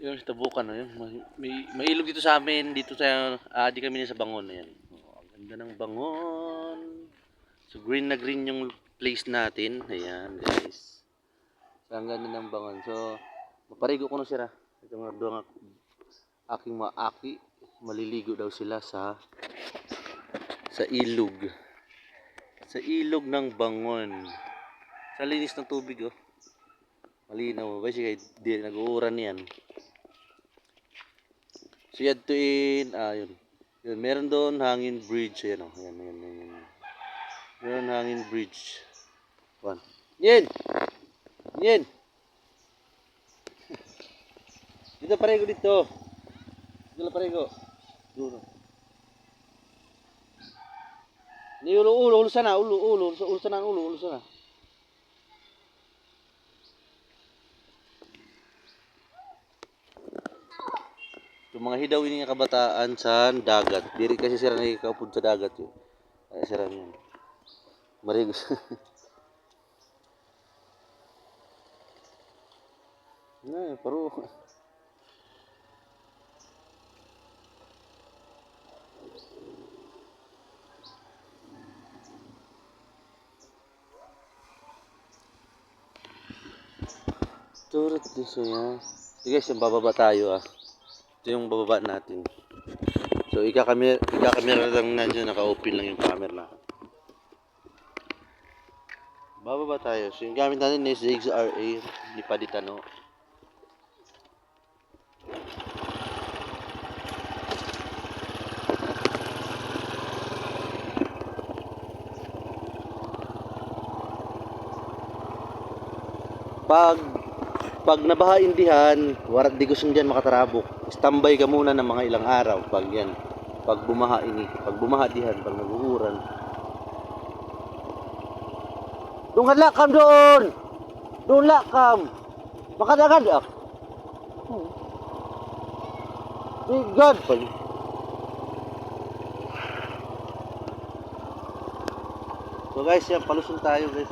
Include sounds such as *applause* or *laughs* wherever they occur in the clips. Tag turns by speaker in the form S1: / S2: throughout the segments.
S1: Yung tabukan, no? Yung, may, may, may ilog dito sa amin, dito sa, ah, di kami sa Bangon na yan. Oh, ang ganda ng Bangon. So, green na green yung place natin. Ayan, guys. So, ang ganda ng Bangon. So, maparigo ko na sila. Ito mga doon aking mga aki. Maliligo daw sila sa sa ilog. Sa ilog ng Bangon. Sa linis ng tubig, oh. Malinaw. Kasi kahit di nag-uuran yan. Yan to in, ah, yun. Yun, meron doon hangin bridge. Ayan, oh. Ayan, ayan, ayan. Meron hangin bridge. One. Yan! Yan! *laughs* Dito parego dito. Dito parego. Dito. Ni ulo ulo ulo sana ulo ulo ulo sana ulo ulo sana. Yung mga hidaw ini kabataan sa dagat. Diri kasi sila nakikaupod sa dagat yun. Kaya sila yun. Marigos. *laughs* Na, pero Turut gusto niya. Sige guys, yung bababa tayo ah. Ito yung bababa natin. So, ika-camera, ika-camera lang nandiyan, naka-open lang yung camera na. Bababa tayo. So, yung gamit natin is XRA, ni Paditano. Pag pag nabaha indihan, warat di gusto diyan makatarabok. Standby ka muna ng mga ilang araw pag yan. Pag bumaha ini, pag bumaha dihan, pag naguuran. Doon halakam doon. Doon lakam. Makadagad ah. Hmm. Eh, God pala. So guys, yan, palusong tayo guys.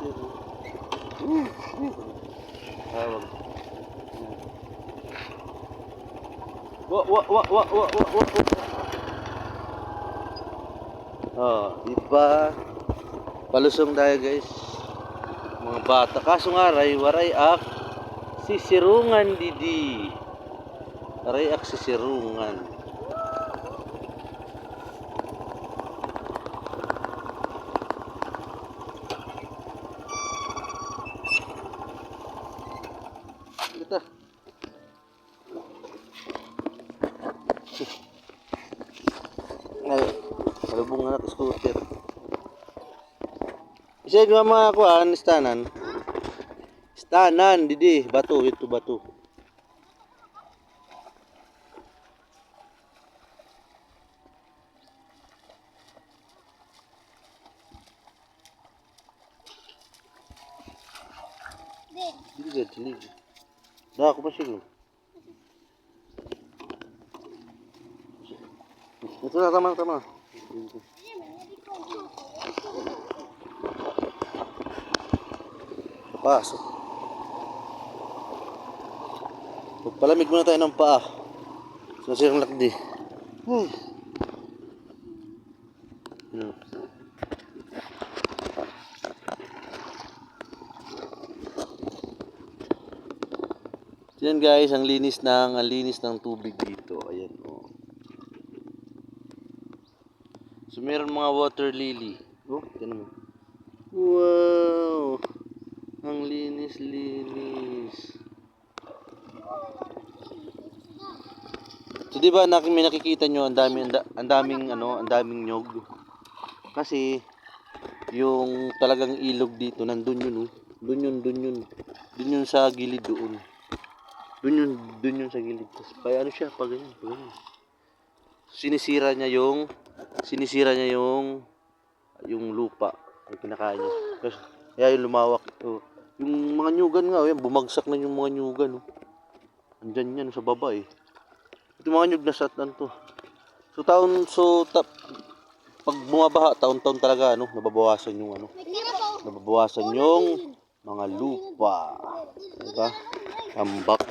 S1: Tawag. Wa wa wa wa wa wa wa. wa. Oh, diba? Palusong tayo guys. Mga bata. Kaso nga, ray, waray ak. Sisirungan, didi. Waray ak sisirungan. Kita. mga naka-scooter. Isa yung mga kuhaan, istanan. Istanan, didi, bato, ito bato. Dah aku pasir dyan. Da, ako pa siya. Pasok. Magpalamig muna tayo ng paa. Sa sirang lakdi. Ay. Yun. Yan guys, ang linis ng ang linis ng tubig dito. Ayan oh. So meron mga water lily. Oh, tingnan mo. Wow! Ang linis-linis. So di ba nak may nakikita nyo ang dami ang, da- ang daming ano, ang daming nyog. Kasi yung talagang ilog dito nandun yun oh. Doon yun, doon yun. Doon yun sa gilid doon. Doon yun, doon yun sa gilid. Tapos pa ano siya, pag ganyan, pag ganyan. Sinisira niya yung sinisira niya yung yung lupa yung kinakain niya. Kasi kaya yung lumawak. Oh. Yung mga nyugan nga, oh, yan, bumagsak na yung mga nyugan. Oh. Andyan yan sa baba eh. Ito mga nyug na sa ano to. So taon, so ta, pag bumabaha, taon-taon talaga, ano, nababawasan yung ano, nababawasan yung mga lupa. Diba? Tambak.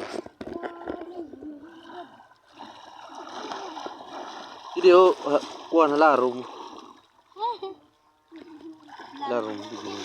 S1: Video, ha, kuha na larong. *laughs* Larong, video.